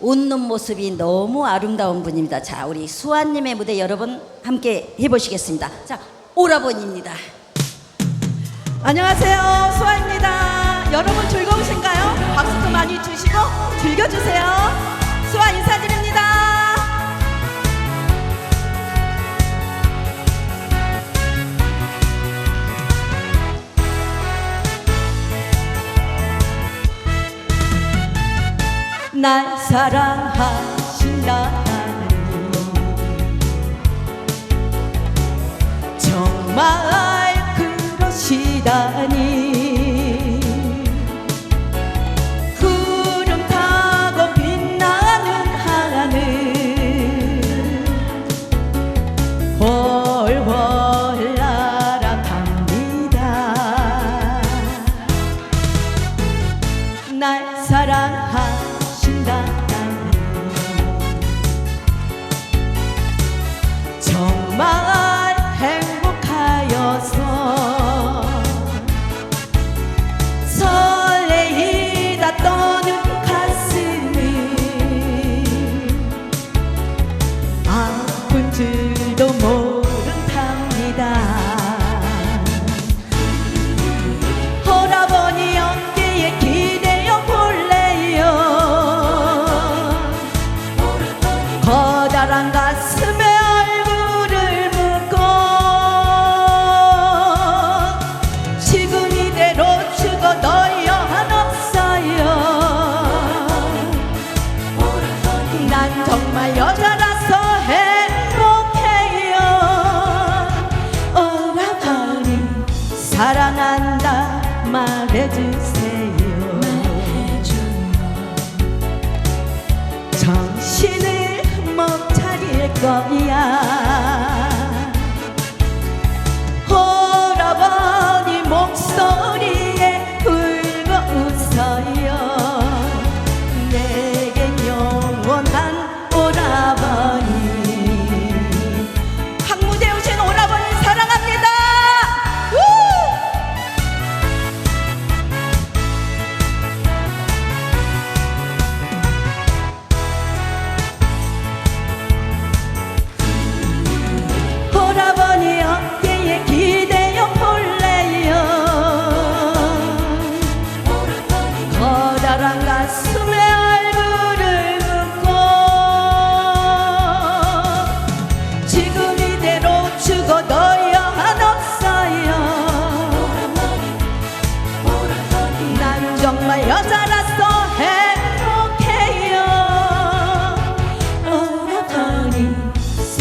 웃는 모습이 너무 아름다운 분입니다. 자, 우리 수아님의 무대 여러분 함께 해보시겠습니다. 자, 오라버니입니다. 안녕하세요, 수아입니다. 여러분 즐거우신가요? 박수도 많이 주시고 즐겨주세요. 날 사랑하신다.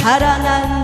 살아난